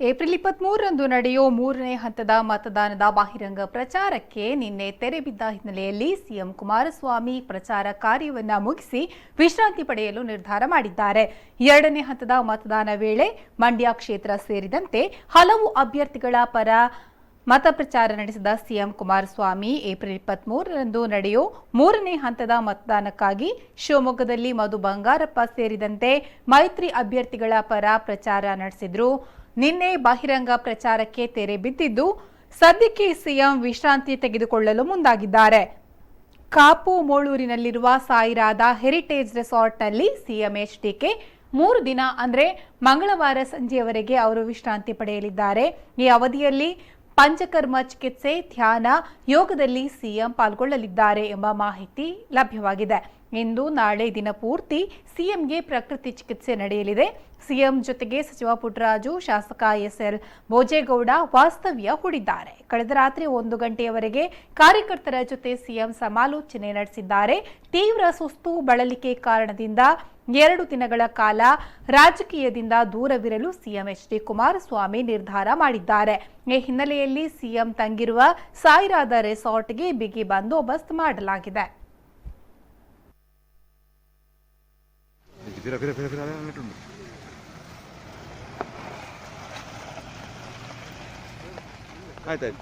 April ಇಪ್ಪತ್ಮೂರರಂದು ನಡೆಯೋ ಮೂರನೇ ಹಂತದ ಮತದಾನದ ಬಹಿರಂಗ ಪ್ರಚಾರಕ್ಕೆ ನಿನ್ನೆ ತೆರೆ ಬಿದ್ದ ಹಿನ್ನೆಲೆಯಲ್ಲಿ ಸಿಎಂ ಕುಮಾರಸ್ವಾಮಿ ಪ್ರಚಾರ ಕಾರ್ಯವನ್ನ ಮುಗಿಸಿ ವಿಶ್ರಾಂತಿ ಪಡೆಯಲು ನಿರ್ಧಾರ ಮಾಡಿದ್ದಾರೆ. ಎರಡನೇ ಹಂತದ ಮತದಾನ ವೇಳೆ ಮಂಡ್ಯ ಕ್ಷೇತ್ರ ಸೇರಿದಂತೆ ಹಲವು ಅಭ್ಯರ್ಥಿಗಳ ಪರ ಮತ ಪ್ರಚಾರ ನಡೆಸಿದ ಸಿಎಂ ಕುಮಾರಸ್ವಾಮಿ ಏಪ್ರಿಲ್ ಇಪ್ಪತ್ಮೂರರಂದು ನಡೆಯೋ ಮೂರನೇ ಹಂತದ ಮತದಾನಕ್ಕಾಗಿ ಶಿವಮೊಗ್ಗದಲ್ಲಿ ಮಧು ಬಂಗಾರಪ್ಪ ಸೇರಿದಂತೆ ಮೈತ್ರಿ ಅಭ್ಯರ್ಥಿಗಳ ಪರ ಪ್ರಚಾರ ನಡೆಸಿದ್ರು. ನಿನ್ನೆ ಬಹಿರಂಗ ಪ್ರಚಾರಕ್ಕೆ ತೆರೆ ಬಿದ್ದಿದ್ದು, ಸದ್ಯಕ್ಕೆ ಸಿಎಂ ವಿಶ್ರಾಂತಿ ತೆಗೆದುಕೊಳ್ಳಲು ಮುಂದಾಗಿದ್ದಾರೆ. ಕಾಪು ಮೋಳೂರಿನಲ್ಲಿರುವ ಸಾಯಿರಾದ ಹೆರಿಟೇಜ್ ರೆಸಾರ್ಟ್ನಲ್ಲಿ ಸಿಎಂ ಎಚ್ಡಿಕೆ ಮೂರು ದಿನ ಅಂದ್ರೆ ಮಂಗಳವಾರ ಸಂಜೆಯವರೆಗೆ ಅವರು ವಿಶ್ರಾಂತಿ ಪಡೆಯಲಿದ್ದಾರೆ. ಈ ಅವಧಿಯಲ್ಲಿ ಪಂಚಕರ್ಮ ಚಿಕಿತ್ಸೆ, ಧ್ಯಾನ, ಯೋಗದಲ್ಲಿ ಸಿಎಂ ಪಾಲ್ಗೊಳ್ಳಲಿದ್ದಾರೆ ಎಂಬ ಮಾಹಿತಿ ಲಭ್ಯವಾಗಿದೆ. ಇಂದು ನಾಳೆ ದಿನ ಪೂರ್ತಿ ಸಿಎಂಗೆ ಪ್ರಕೃತಿ ಚಿಕಿತ್ಸೆ ನಡೆಯಲಿದೆ. ಸಿಎಂ ಜೊತೆಗೆ ಸಚಿವ ಪುಟ್ಟರಾಜು, ಶಾಸಕ ಎಸ್ಎಲ್ ಭೋಜೇಗೌಡ ವಾಸ್ತವ್ಯ ಹೂಡಿದ್ದಾರೆ. ಕಳೆದ ರಾತ್ರಿ ಒಂದು ಗಂಟೆಯವರೆಗೆ ಕಾರ್ಯಕರ್ತರ ಜೊತೆ ಸಿಎಂ ಸಮಾಲೋಚನೆ ನಡೆಸಿದ್ದಾರೆ. ತೀವ್ರ ಸುಸ್ತು ಬಳಲಿಕೆ ಕಾರಣದಿಂದ ಎರಡು ದಿನಗಳ ಕಾಲ ರಾಜಕೀಯದಿಂದ ದೂರವಿರಲು ಸಿಎಂ ಎಚ್ ಡಿ ಕುಮಾರಸ್ವಾಮಿ ನಿರ್ಧಾರ ಮಾಡಿದ್ದಾರೆ. ಈ ಹಿನ್ನೆಲೆಯಲ್ಲಿ ಸಿಎಂ ತಂಗಿರುವ ಸಾಯಿರಾದ ರೆಸಾರ್ಟ್ಗೆ ಬಿಗಿ ಬಂದೋಬಸ್ತ್ ಮಾಡಲಾಗಿದೆ. ഫിര ഫിര ഫിര ഫിര അനങ്ങിയിട്ടുണ്ട് ആയിട്ടായി